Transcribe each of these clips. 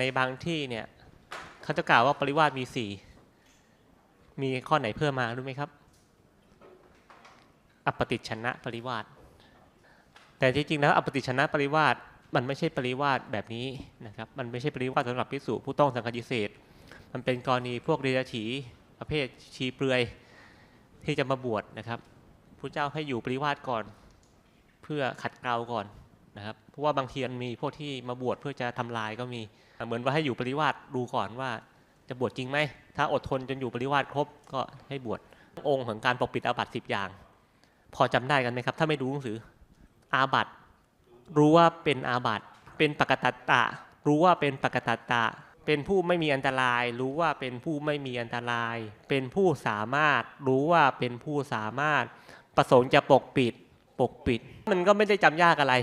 ในบางที่เนี่ยเขาจะกล่าวว่าปริวาสมีสี่มีข้อไหนเพิ่มมารู้ไหมครับ อปฏิชนะปริวาสแต่จริงๆแล้วอปฏิชนะปริวาสมันไม่ใช่ปริวาสแบบนี้นะครับมันไม่ใช่ปริวาสสำหรับพิสูจผู้ต้องสังฆยิเศษมันเป็นกรณีพวกเดรัจฉีประเภทชีเปลือยที่จะมาบวชนะครับพระเจ้าให้อยู่ปริวาสก่อน เพื่อขัดเกลาก่อน นะครับเพราะว่าบางทีมันมีพวกที่มาบวชเพื่อจะทำลายก็มี เหมือนว่าให้อยู่ปริวาสดูก่อนว่าจะบวชจริงไหม ถ้าอดทนจนอยู่ปริวาสครบก็ให้บวชองค์ของการปกปิดอาบัติสิบอย่าง พอจำได้กันไหมครับ ถ้าไม่ดูหนังสืออาบัติรู้ว่าเป็นอาบัติเป็นปกตัตตะ รู้ว่าเป็นปกตัตตะ เป็นผู้ไม่มีอันตราย รู้ว่าเป็นผู้ไม่มีอันตราย เป็นผู้สามารถ รู้ว่าเป็นผู้สามารถ ประสงค์จะปกปิดปกปิด มันก็ไม่ได้จำยากอะไร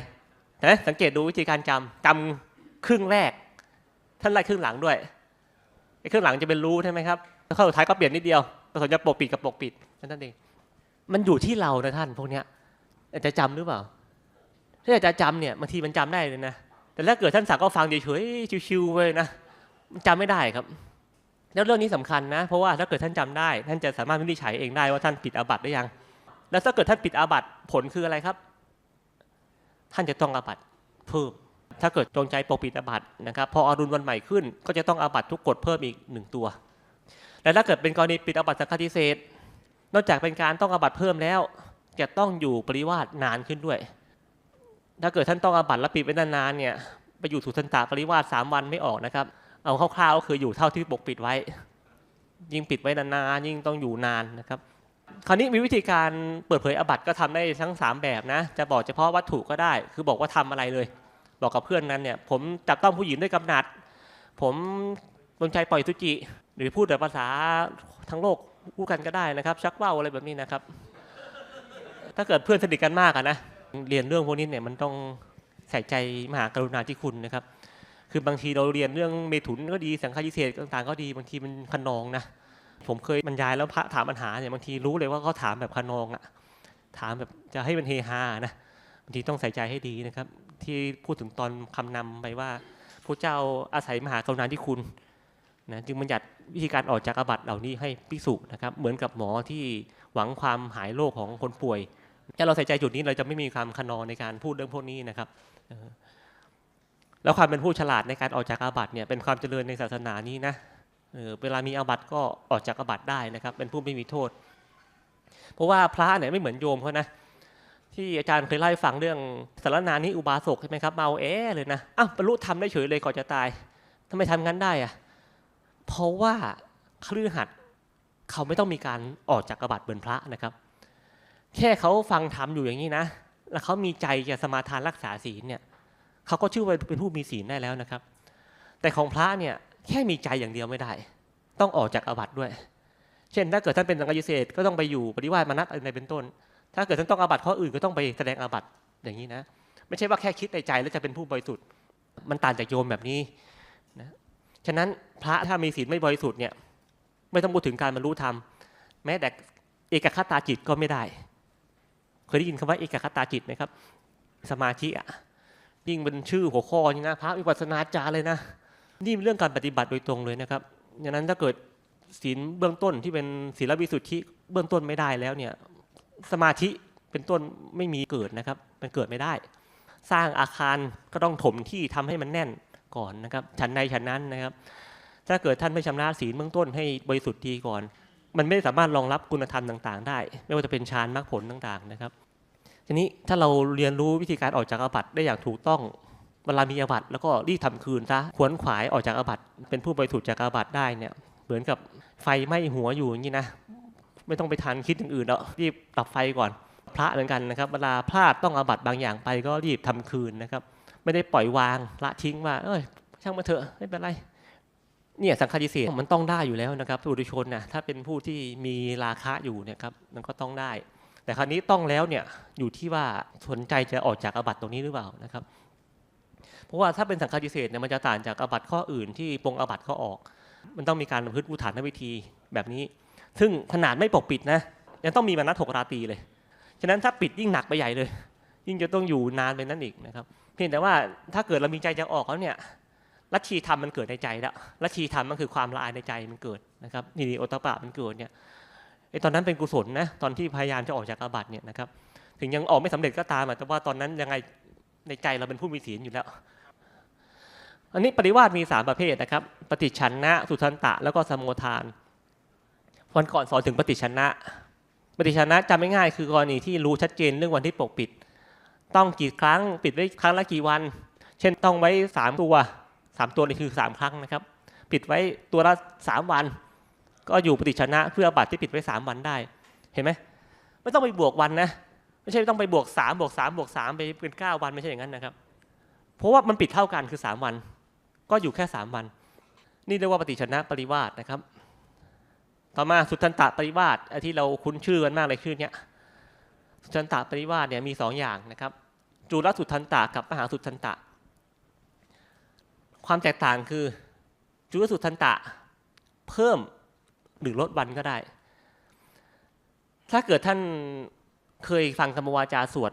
แต่สังเกตดูวิธีการจำจำครึ่งแรก ท่านไล่ครึ่งหลังด้วยไอ้ครึ่งหลังจะเป็นรู้ใช่ไหมครับแล้วข้อสุดท้ายก็เปลี่ยนนิดเดียวประสงค์จะปกปิดกับปกปิดนั่นเองมันอยู่ที่เรานะท่านพวกเนี้ยจะจำหรือเปล่า ถ้าอยากจะจำเนี่ยบางทีมันจำได้เลยนะแต่ถ้าเกิดท่านสั่งก็ฟังเฉยๆชิวๆไปนะมันจำไม่ได้ครับ แล้วเรื่องนี้สำคัญนะ เพราะว่าถ้าเกิดท่านจำได้ ท่านจะสามารถวินิจฉัยเองได้ว่าท่านผิดอาบัติหรือยัง แล้วถ้าเกิดท่านผิดอาบัติผลคืออะไรครับ ท่านจะต้องอาบัตเพิ่ม ถ้าเกิดจงใจปกปิดอาบัตนะครับ พออารุณวันใหม่ขึ้น ก็จะต้องอาบัตทุกกฎเพิ่มอีกหนึ่งตัว และถ้าเกิดเป็นกรณีปิดอาบัตสังฆทิเศษนอกจากเป็นการต้องอาบัตเพิ่มแล้ว จะต้องอยู่ปริวาสนานขึ้นด้วย ถ้าเกิดท่านต้องอาบัตแล้วปิดไว้นานๆเนี่ยไปอยู่สุทันตาปริวาสสามวันไม่ออกนะครับ เอาคร่าวๆก็คืออยู่เท่าที่ปกปิดไว้ ยิ่งปิดไว้นานๆยิ่งต้องอยู่นานนะครับ คราวนี้มีวิธีการเปิดเผยอาบัติก็ทำได้ทั้ง 3 แบบนะ จะบอกเฉพาะวัตถุก็ได้ คือบอกว่าทำอะไรเลย บอกกับเพื่อนนั้นเนี่ย ผมจับต้องผู้หญิงด้วยกำหนัด ผมลงใจปล่อยทุจิ หรือพูดแต่ภาษาทั้งโลกพูดกันก็ได้นะครับ ชักว่าวอะไรแบบนี้นะครับ ถ้าเกิดเพื่อนสนิทกันมากอะนะเรียนเรื่องพวกนี้เนี่ยมันต้องใส่ใจมหากรุณาธิคุณนะครับ คือบางทีเราเรียนเรื่องเมถุนก็ดีสังฆาทิเศษต่างๆ ก็ดีบางทีมันขนองนะ ผมเคยบรรยายแล้วพระถามปัญหาเนี่ยบางทีรู้เลยว่าเขาถามแบบขนองอะถามแบบจะให้มันเฮฮานะบางทีต้องใส่ใจให้ดีนะครับ ที่พูดถึงตอนคำนำไปว่าพระเจ้าอาศัยมหากรุณาธิคุณนะจึงบัญญัติวิธีการออกจากอาบัติเหล่านี้ให้ภิกษุนะครับ เหมือนกับหมอที่หวังความหายโรคของคนป่วยถ้าเราใส่ใจจุดนี้เราจะไม่มีความขนองในการพูดเรื่องพวกนี้นะครับแล้วความเป็นผู้ฉลาดในการออกจากอาบัติเนี่ยเป็นความเจริญในศาสนานี้นะ เวลามีอาบัติก็ออกจากอาบัติได้นะครับ เป็นผู้ไม่มีโทษ เพราะว่าพระเนี่ยไม่เหมือนโยมเขานะที่อาจารย์เคยเล่าให้ฟังเรื่องสารนานี้อุบาสกใช่ไหมครับเมาแอเลยนะอ้าวบรรลุธรรมได้เฉยเลยก่อนจะตายทำไมทำงั้นได้อะเพราะว่าคลือหัดเขาไม่ต้องมีการออกจากอาบัติเหมือนพระนะครับ แค่เขาฟังธรรมอยู่อย่างนี้นะ แล้วเขามีใจจะสมาทานรักษาศีลเนี่ยเขาก็ชื่อว่าเป็นผู้มีศีลได้แล้วนะครับ แต่ของพระเนี่ย แค่มีใจอย่างเดียวไม่ได้ ต้องออกจากอาบัติด้วย เช่น ถ้าเกิดท่านเป็นสังฆยิเศษก็ต้องไปอยู่ปริวาสมานัตอะไรเป็นต้น ถ้าเกิดท่านต้องอาบัติข้ออื่นก็ต้องไปแสดงอาบัติอย่างนี้นะ ไม่ใช่ว่าแค่คิดในใจแล้วจะเป็นผู้บริสุทธิ์มันต่างจากโยมแบบนี้นะฉะนั้นพระถ้ามีศีลไม่บริสุทธิ์เนี่ย ไม่ต้องพูดถึงการบรรลุธรรม แม้แต่เอกคตาจิตก็ไม่ได้ เคยได้ยินคำว่าเอกคตาจิตไหมครับ สมาธิอะยิ่งเป็นชื่อหัวข้อนี่นะพระวิปัสสนาจารย์เลยนะ นี่เป็นเรื่องการปฏิบัติโดยตรงเลยนะครับดังนั้นถ้าเกิดศีลเบื้องต้นที่เป็นศีลวิสุทธิเบื้องต้นไม่ได้แล้วเนี่ยสมาธิเป็นต้นไม่มีเกิดนะครับ มันเกิดไม่ได้ สร้างอาคารก็ต้องถมที่ทำให้มันแน่นก่อนนะครับชั้นในชั้นนั้นนะครับ ถ้าเกิดท่านไม่ชำระศีลเบื้องต้นให้บริสุทธิ์ดีก่อน มันไม่สามารถรองรับคุณธรรมต่าง ๆ ได้ ไม่ว่าจะเป็นฌานมรรคผลต่างๆนะครับ ทีนี้ถ้าเราเรียนรู้วิธีการออกจากอาบัติได้อย่างถูกต้อง เวลามีอาบัติแล้วก็รีบทำคืนซะขวนขวายออกจากอาบัติเป็นผู้บริสุทธิ์จากอาบัติได้เนี่ย เหมือนกับไฟไหม้หัวอยู่อย่างนี้นะไม่ต้องไปทันคิดอย่างอื่นแล้วรีบดับไฟก่อน พระเหมือนกันนะครับ เวลาพลาดต้องอาบัติบางอย่างไปก็รีบทำคืนนะครับ ไม่ได้ปล่อยวางละทิ้งว่า เอ้ย ช่างมาเถอะไม่เป็นไรเนี่ยสังฆาทิเศษมันต้องได้อยู่แล้วนะครับผู้ดุชนนะถ้าเป็นผู้ที่มีราคะอยู่เนี่ยครับมันก็ต้องได้ แต่คราวนี้ต้องแล้วเนี่ยอยู่ที่ว่าสนใจจะออกจากอาบัติตรงนี้หรือเปล่านะครับ ราะว่าถ้าเป็นสังฆาทิเศษเนี่ยมันจะต่างจากอาบัติข้ออื่นที่ปรงอาบัติเขาออก มันต้องมีการประพฤติอุทานวิธีแบบนี้ ซึ่งขนาดไม่ปกปิดนะยังต้องมีมานัดหกราตีเลย ฉะนั้นถ้าปิดยิ่งหนักไปใหญ่เลย ยิ่งจะต้องอยู่นานไปนั้นอีกนะครับ เพียงแต่ว่าถ้าเกิดเรามีใจจะออกแล้วเนี่ยลัทธิธรรมมันเกิดในใจแล้วลัทธิธรรมมันคือความละอายในใจมันเกิดนะครับนี่โอตปะมันเกิดเนี่ยไอตอนนั้นเป็นกุศลนะตอนที่พยายามจะออกจากอาบัติเนี่ยนะครับถึงยังออกไม่สำเร็จก็ตามแต่ว่าตอนนั้นยังไงในใจเราเป็นผู้มีศีลอยู่แล้ว อันนี้ปริวาสมีสามประเภทนะครับ ปฏิชันนะ สุทันตะ แล้วก็สมโมทาน วันก่อนสอนถึงปฏิชันนะ ปฏิชันนะจำง่ายๆคือกรณีที่รู้ชัดเจนเรื่องวันที่ปกปิด ต้องกี่ครั้งปิดไว้ครั้งละกี่วัน เช่นต้องไว้สามตัวสามตัวนี่คือสามครั้งนะครับ ปิดไว้ตัวละสามวัน ก็อยู่ปฏิชันนะเพื่อบัตรที่ปิดไว้สามวันได้ เห็นไหมไม่ต้องไปบวกวันนะ ไม่ใช่ต้องไปบวกสามบวกสามบวกสามไปเป็นเก้าวันไม่ใช่อย่างนั้นนะครับ เพราะว่ามันปิดเท่ากันคือสามวัน ก็อยู่แค่สามวัน นี่เรียกว่าปฏิชนะปริวาสนะครับ ต่อมาสุทันตะปริวาสที่เราคุ้นชื่อกันมากเลยชื่อเนี้ยสุทันตะปริวาสเนี่ยมีสองอย่างนะครับ จุลสุทันตะกับมหาสุทันตะ ความแตกต่างคือจุลสุทันตะเพิ่มหรือลดวันก็ได้ ถ้าเกิดท่านเคยฟังธรรมวาจาสวด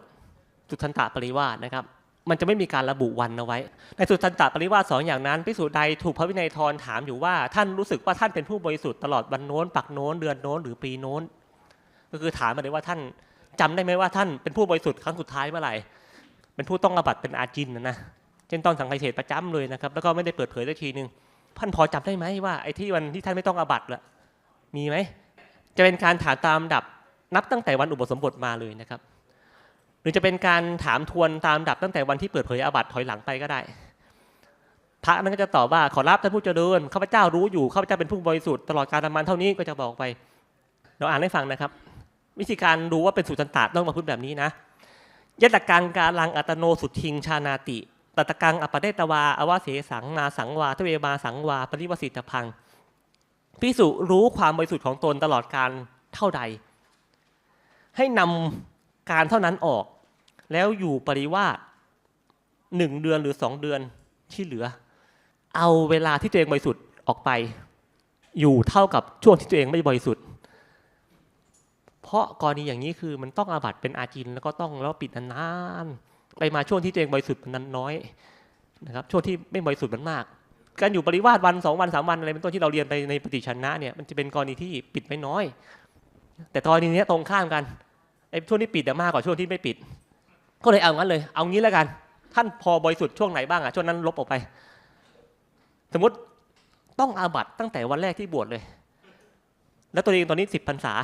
สุทันตะปริวาสนะครับ มันจะไม่มีการระบุวันเอาไว้ ในสุทันตปริวาสสองอย่างนั้นพิสูจน์ใดถูกพระวินัยทรถามอยู่ว่าท่านรู้สึกว่าท่านเป็นผู้บริสุทธิ์ตลอดวันโน้นปักโน้นเดือนโน้นหรือปีโน้น ก็คือถามมาเลยว่าท่านจำได้ไหมว่าท่านเป็นผู้บริสุทธิ์ครั้งสุดท้ายเมื่อไหร่ เป็นผู้ต้องอาบัตเป็นอาจินนะนะเช่นตอนสังฆเทศประจำเลยนะครับ แล้วก็ไม่ได้เปิดเผยสักทีหนึ่งท่านพอจำได้ไหมว่าไอ้ที่วันที่ท่านไม่ต้องอาบัตละมีไหมจะเป็นการถามตามลำดับนับตั้งแต่วันอุปสมบทมาเลยนะครับ หรือจะเป็นการถามทวนตามดับตั้งแต่วันที่เปิดเผยอาบัติถอยหลังไปก็ได้ พระนั้นก็จะตอบว่าขอรับท่านผู้เจริญข้าพเจ้ารู้อยู่ข้าพเจ้าเป็นผู้บริสุทธิ์ตลอดการทำมันเท่านี้ก็จะบอกไป เราอ่านให้ฟังนะครับ วิธีการดูว่าเป็นสุตันตะต้องมาพูดแบบนี้นะยตกังการลังอัตโนสุทิงชานาติตัตกังอปเดตวาอวาเสสังนาสังวาทเวมาสังวาปริวสิตพังพิสุรู้ความบริสุทธิ์ของตนตลอดการเท่าใด ให้นำ การเท่านั้นออก แล้วอยู่ปริวาสหนึ่งเดือนหรือสองเดือนที่เหลือ เอาเวลาที่ตัวเองบริสุทธิ์ออกไป อยู่เท่ากับช่วงที่ตัวเองไม่บริสุทธิ์ เพราะกรณีอย่างนี้คือมันต้องอาบัตเป็นอาจินแล้วก็ต้องแล้วปิดนานๆไปมาช่วงที่ตัวเองบริสุทธิ์มันนั้นน้อยนะครับช่วงที่ไม่บริสุทธิ์มันมาก การอยู่ปริวาสวันสองวันสามวันอะไรเป็นต้นที่เราเรียนไปในปฏิชันนะเนี่ยมันจะเป็นกรณีที่ปิดไม่น้อย แต่กรณีนี้ตรงข้ามกัน ไอ้ช่วงที่ปิดอะมากกว่าช่วงที่ไม่ปิด ก็เลยเอางั้นเลย เอางี้แล้วกัน ท่านพอบริสุทธิ์ช่วงไหนบ้างอะช่วงนั้นลบออกไป สมมติต้องอาบัตตั้งแต่วันแรกที่บวชเลย แล้วตัวเองตอนนี้สิบพรรษา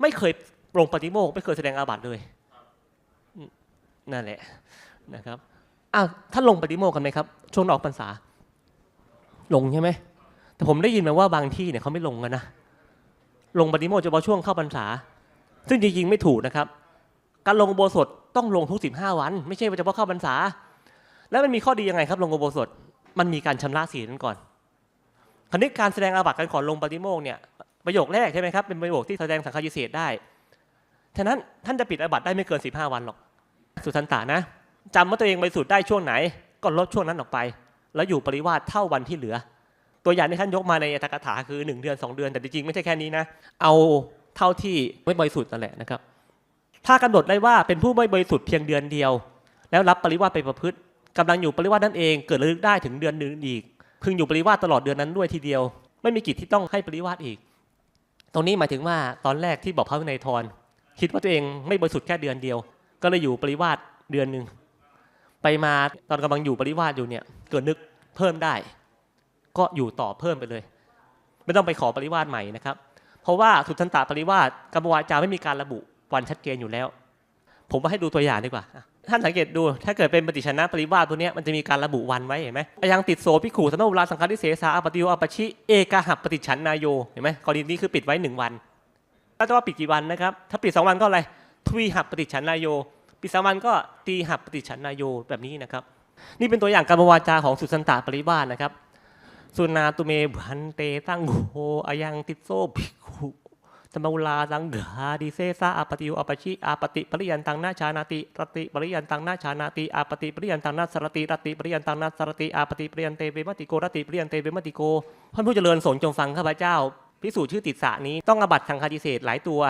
ไม่เคยลงปฏิโมกไม่เคยแสดงอาบัตเลยนั่นแหละนะครับอ้าวท่านลงปฏิโมกกันไหมครับ ช่วงออกพรรษา ลงใช่ไหมแต่ผมได้ยินมาว่าบางที่เนี่ยเขาไม่ลงกันนะลงปฏิโมกเฉพาะช่วงเข้าพรรษา ซึ่งจริงๆไม่ถูกนะครับ การลงอุโบสถต้องลงทุกสิบห้าวัน ไม่ใช่เฉพาะเข้าพรรษา แล้วมันมีข้อดียังไงครับ ลงอุโบสถมันมีการชำระศีลกันก่อนคราวนี้การแสดงอาบัติกันก่อนลงปฏิโมกเนี่ยประโยคแรกใช่ไหมครับเป็นประโยคที่แสดงสังฆาทิเศษได้ฉะนั้นท่านจะปิดอาบัติได้ไม่เกิน 15 วันหรอกสุทันตานะจำว่าตัวเองบริสุทธิ์ได้ช่วงไหน ก็ลดช่วงนั้นออกไป แล้วอยู่ปริวาสเท่าวันที่เหลือ ตัวอย่างที่ท่านยกมาในอัตถกถาคือ 1 เดือน 2 เดือน แต่จริงๆไม่ใช่แค่นี้นะ เอา เท่าที่ไม่บริสุทธิ์นั่นแหละนะครับ ถ้ากำหนดได้ว่าเป็นผู้ไม่บริสุทธิ์เพียงเดือนเดียว แล้วรับปริวาสไปประพฤติกำลังอยู่ปริวาสนั่นเองเกิดระลึกได้ถึงเดือนหนึ่งอีก พึงอยู่ปริวาสตลอดเดือนนั้นด้วยทีเดียว ไม่มีกิจที่ต้องให้ปริวาสอีก ตรงนี้หมายถึงว่าตอนแรกที่บอกพระวินัยทรคิดว่าตัวเองไม่บริสุทธิ์แค่เดือนเดียว ก็เลยอยู่ปริวาสเดือนหนึ่งไปมาตอนกำลังอยู่ปริวาสอยู่เนี่ยเกิดนึกเพิ่มได้ ก็อยู่ต่อเพิ่มไปเลย ไม่ต้องไปขอปริวาสใหม่นะครับ เพราะว่าสุทันตาปริวาสกรรมวาจาไม่มีการระบุวันชัดเจนอยู่แล้ว ผมว่าให้ดูตัวอย่างดีกว่าท่านสังเกตดู ถ้าเกิดเป็นปฏิชนะปริวาสตัวนี้มันจะมีการระบุวันไว้เห็นไหมอายังติดโสพิขูสนอุราสังฆาทิเสสาอปติโยอปชิเอกหับปฏิชันนายโยเห็นไหมกรณีนี้คือปิดไว้หนึ่งวันถ้าจะว่าปิดกี่วันนะครับ ถ้าปิดสองวันก็อะไรทวีหับปฏิชันนายโยปิดสามวันก็ตีหับปฏิชันนายโยแบบนี้นะครับ นี่เป็นตัวอย่างกรรมวาจาของสุสันตปริวาสนะครับสุนาตุเมบันเตตั้งโหอายังติดโซภิกข มาอุลาสังฆาดิเซซาอาปติโยอาปชิอาปติปริยันตังนาชานาติรติปริยันตังนาชานาติอาปติปริยันตังนาสรติรติปริยันตังนาสรติอาปติปริยันเตเวมติโกรติปริยันเตเวมติโกท่านผู้เจริญสงฆ์จงฟังข้าพเจ้าพิสูจน์ชื่อติดสระนี้ต้องอาบัตสังฆาดิเศษหลายตัว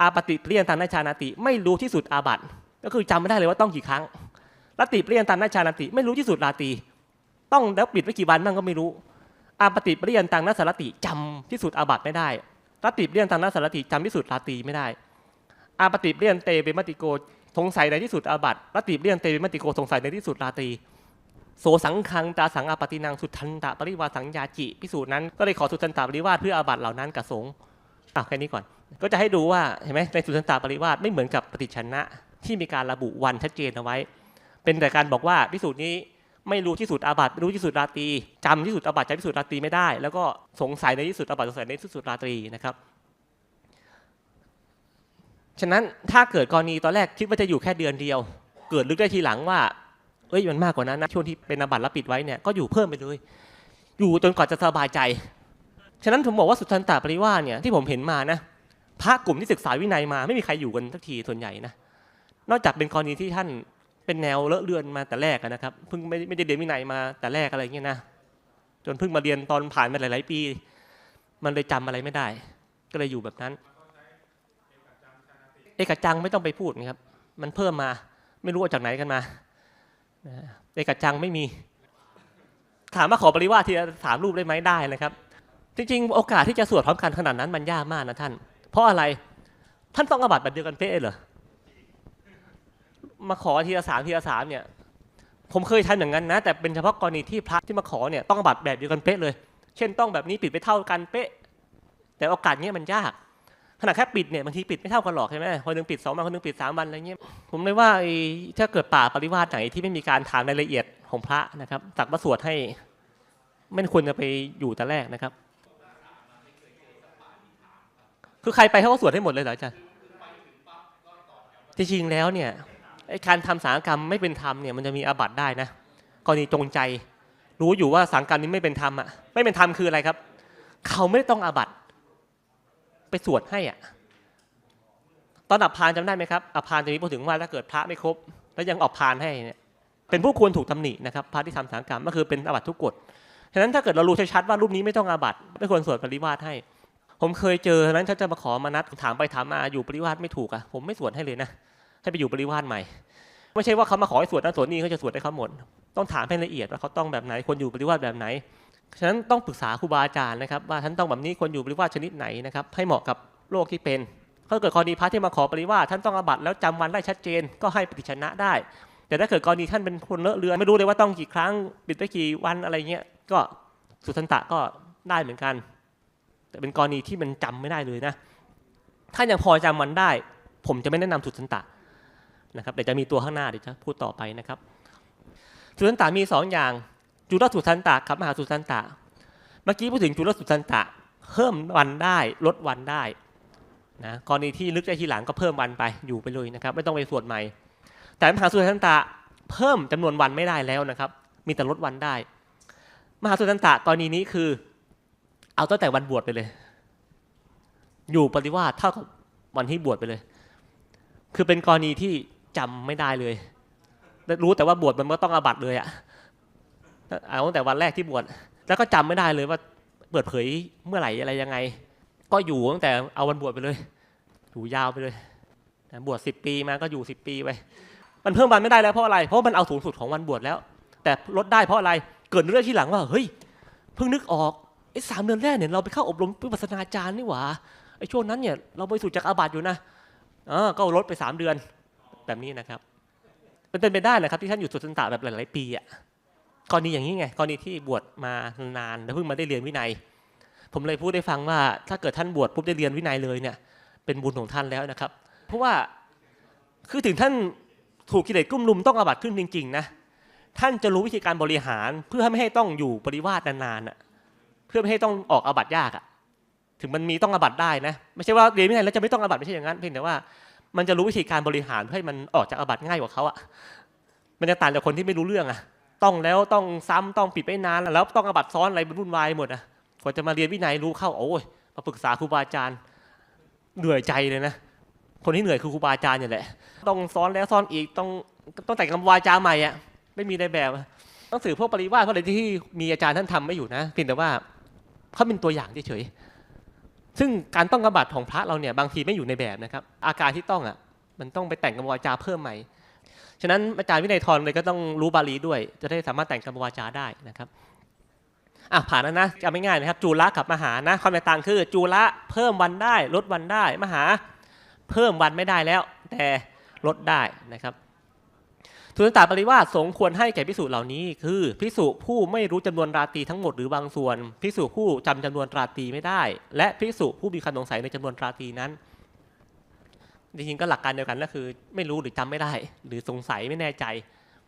อาปติปริยันตังนาชานาติไม่รู้ที่สุดอาบัตก็คือจำไม่ได้เลยว่าต้องกี่ครั้งรติปริยันตังนาชานาติไม่รู้ที่สุดราตีต้องแล้วปิดไว้กี่วันบ้างก็ไม่รู้อาปฏิปริยันตังนัสารติจำที่สุดอาบัตไม่ได้ รัตติปริยันตังนัสสารติจำที่สุดราตีไม่ได้ อาปฏิปริยันเตเปมติโกสงสัยในที่สุดอาบัตรัตติปริยันเตเปมติโกสงสัยในที่สุดราตีโสสังคังตาสังอาปตินังสุทันตะปริวาสังยาจิพิสูจน์นั้นก็เลยขอสุทันตะปริวาสเพื่ออาบัตเหล่านั้นกับสงฆ์อะแค่นี้ก่อน ก็จะให้ดูว่าเห็นไหมในสุทันตะปริวาสไม่เหมือนกับปฏิชนะที่มีการระบุวันชัดเจนเอาไว้ เป็นแต่การบอกว่าพิสูจน์นี้ ไม่รู้ที่สุดอาบัติไม่รู้ที่สุดราตรีจำที่สุดอาบัติจำที่สุดราตรีไม่ได้ แล้วก็สงสัยในที่สุดอาบัติสงสัยในที่สุดราตรีนะครับ ฉะนั้นถ้าเกิดกรณีตอนแรกคิดว่าจะอยู่แค่เดือนเดียว เกิดลึกได้ทีหลังว่าเอ้ยมันมากกว่านั้นนะช่วงที่เป็นอาบัติแล้วปิดไว้เนี่ยก็อยู่เพิ่มไปเลย อยู่จนกว่าจะสบายใจฉะนั้นผมบอกว่าสุทันตปริวาเนี่ยที่ผมเห็นมานะพระกลุ่มที่ศึกษาวินัยมาไม่มีใครอยู่กันสักทีส่วนใหญ่นะนอกจากเป็นกรณีที่ท่าน เป็นแนวเลอะเลือนมาแต่แรกนะครับเพิ่งไม่ไม่ได้เรียนวินัยมาแต่แรกอะไรเงี้ยนะจนเพิ่งมาเรียนตอนผ่านมาหลาย ๆ ปี มันเลยจำอะไรไม่ได้ ก็เลยอยู่แบบนั้น เอกจังไม่ต้องไปพูดนะครับ มันเพิ่มมาไม่รู้เอาจากไหนกันมาเอกจังไม่มี ถามว่าขอปริวาสทีละสามรูปได้ไหมได้นะครับ จริง ๆ โอกาสที่จะสวดพร้อมกันขนาดนั้นมันยากมากนะท่าน เพราะอะไรท่านต้องอบัตแบบเดียวกันเป๊ะเหรอ มาขอทีละสามทีละสามเนี่ย ผมเคยทำอย่างนั้นนะ แต่เป็นเฉพาะกรณีที่พระที่มาขอเนี่ยต้องบัติแบบเดียวกันเป๊ะเลย เช่นต้องแบบนี้ปิดไปเท่ากันเป๊ะ แต่โอกาสเนี้ยมันยากขนาดแค่ปิดเนี่ยบางทีปิดไม่เท่ากันหรอกใช่ไหมคนหนึงปิดสองวันคนหนึงปิดสามวันอะไรเงี้ยผมเลยว่าถ้าเกิดป่าปริวาสไหนที่ไม่มีการถามรายละเอียดของพระนะครับตักมาสวดให้ไม่ควรจะไปอยู่แต่แรกนะครับ คือใครไปเขาก็สวดให้หมดเลยเหรออาจารย์จริงๆแล้วเนี่ย การทำสังฆกรรมไม่เป็นธรรมเนี่ยมันจะมีอาบัติได้นะกรณีจงใจ รู้อยู่ว่าสังกรรมนี้ไม่เป็นธรรมอะไม่เป็นธรรมคืออะไรครับ เขาไม่ได้ต้องอาบัติไปสวดให้อะตอนอับพานจำได้ไหมครับอับพานจะมีพูดถึงว่าถ้าเกิดพระไม่ครบ แล้วยังออกพานให้เนี่ยเป็นผู้ควรถูกตำหนินะครับพระที่ทำสังกรรมก็คือเป็นอาบัติทุกกฎฉะนั้นถ้าเกิดเรารู้ชัดว่ารูปนี้ไม่ต้องอาบัติไม่ควรสวดปริวาสให้ ผมเคยเจอฉะนั้นถ้าจะมาขอมานัดถามไปถามมาอยู่ปริวาสไม่ถูกอะผมไม่สวดให้เลยนะ ให้ไปอยู่ปริวาสใหม่ ไม่ใช่ว่าเขามาขอให้สวดนั่นสวดนี่เขาจะสวดให้เขาหมด ต้องถามให้ละเอียดว่าเขาต้องแบบไหนควรอยู่ปริวาสแบบไหน ฉะนั้นต้องปรึกษาครูบาอาจารย์นะครับว่าท่านต้องแบบนี้ควรอยู่ปริวาสชนิดไหนนะครับให้เหมาะกับโรคที่เป็นถ้าเกิดกรณีพระที่มาขอปริวาท่านต้องอาบัตแล้วจำวันได้ชัดเจนก็ให้ปฏิชนะได้ แต่ถ้าเกิดกรณีท่านเป็นคนเลอะเลือนไม่รู้เลยว่าต้องกี่ครั้งปิดไปกี่วันอะไรเงี้ยก็สุทันตะก็ได้เหมือนกัน แต่เป็นกรณีที่มันจำไม่ได้เลยนะ ถ้ายังพอจำวันได้ ผมจะไม่แนะนำสุทันตะ นะครับแต่จะมีตัวข้างหน้าเดี๋ยวจะพูดต่อไปนะครับสุทันตะมีสองอย่าง จุลสุทันตะกับมหาสุทันตะ เมื่อกี้พูดถึงจุลสุทันตะเพิ่มวันได้ลดวันได้นะกรณีที่ลึกได้ทีหลังก็เพิ่มวันไปอยู่ไปเลยนะครับ ไม่ต้องไปสวดใหม่ แต่มหาสุทันตะเพิ่มจำนวนวันไม่ได้แล้วนะครับ มีแต่ลดวันได้ มหาสุทันตะกรณีนี้คือ เอาตั้งแต่วันบวชไปเลย อยู่ปฏิวาสเท่ากับวันที่บวชไปเลย คือเป็นกรณีที่ จำไม่ได้เลย รู้แต่ว่าบวชมันก็ต้องอาบัตเลยอะเอาตั้งแต่วันแรกที่บวชแล้วก็จำไม่ได้เลยว่าเปิดเผยเมื่อไหร่อะไรยังไง ก็อยู่ตั้งแต่เอาวันบวชไปเลยอยู่ยาวไปเลยบวชสิบปีมาก็อยู่สิบปีไปมันเพิ่มวันไม่ได้แล้วเพราะอะไรเพราะมันเอาสูงสุดของวันบวชแล้ว แต่ลดได้เพราะอะไรเกิดเรื่องที่หลังว่าเฮ้ยเพิ่งนึกออกไอ้สามเดือนแรกเนี่ยเราไปเข้าอบรมวิปัสสนาจารย์นี่หว่าไอ้ช่วงนั้นเนี่ยเราไปสู่จากอาบัติอยู่นะเออก็ลดไปสามเดือน แบบนี้นะครับมันเป็นไปได้นะครับที่ท่านอยู่สุตันตะแบบหลาย ๆ ปีอะกรณีอย่างนี้ไงกรณีที่บวชมานานแล้วเพิ่งมาได้เรียนวินัย ผมเลยพูดได้ฟังว่า ถ้าเกิดท่านบวชปุ๊บได้เรียนวินัยเลยเนี่ย เป็นบุญของท่านแล้วนะครับ เพราะว่าคือถึงท่านถูกกิเลสกุ้มลุมต้องอาบัตขึ้นจริง ๆ นะท่านจะรู้วิธีการบริหารเพื่อไม่ให้ต้องอยู่ปริวาสนานๆอะเพื่อไม่ให้ต้องออกอาบัตยากอะถึงมันมีต้องอาบัตได้นะ ไม่ใช่ว่าเรียนวินัยแล้วจะไม่ต้องอาบัตไม่ใช่อย่างนั้นเพียงแต่ว่า มันจะรู้วิธีการบริหารเพื่อให้มันออกจากอาบัติง่ายกว่าเขาอะมันจะต่างจากคนที่ไม่รู้เรื่องอะ ต้องแล้วต้องซ้ำต้องปิดไปนานแล้วต้องอาบัติซ้อนอะไรวุ่นวายหมดอะกว่าจะมาเรียนวินัยรู้เข้าโอ้ยมาปรึกษาครูบาอาจารย์เหนื่อยใจเลยนะคนที่เหนื่อยคือครูบาอาจารย์เนี่ยแหละ ต้องซ้อนแล้วซ้อนอีกต้องต้องแต่งคำวาจาใหม่อะไม่มีในแบบหนังสือพวกปริวาสพวกอะไรที่มีอาจารย์ท่านทำไม่อยู่นะเพียงแต่ว่าเขาเป็นตัวอย่างเฉยๆ ซึ่งการต้องกำบัตของพระเราเนี่ยบางทีไม่อยู่ในแบบนะครับ อาการที่ต้องอะมันต้องไปแต่งคำวาจาเพิ่มใหม่ ฉะนั้นอาจารย์วินัยทรเลยก็ต้องรู้บาลีด้วย จะได้สามารถแต่งกรรมวาจาได้นะครับอะผ่านแล้วนะจำไม่ง่ายนะครับ จูระกับมหานะความแตกต่างคือ จูระเพิ่มวันได้ ลดวันได้ มหา เพิ่มวันไม่ได้แล้ว แต่ลดได้นะครับ สุนตาปริวาสสงควรให้แก่พิสูจน์เหล่านี้ คือพิสูจผู้ไม่รู้จำนวนราตรีทั้งหมดหรือบางส่วน พิสูจผู้จำจำนวนราตรีไม่ได้ และพิสูจผู้มีความสงสัยในจำนวนราตรีนั้นจริงๆก็หลักการเดียวกันก็คือ ไม่รู้หรือจำไม่ได้ หรือสงสัยไม่แน่ใจ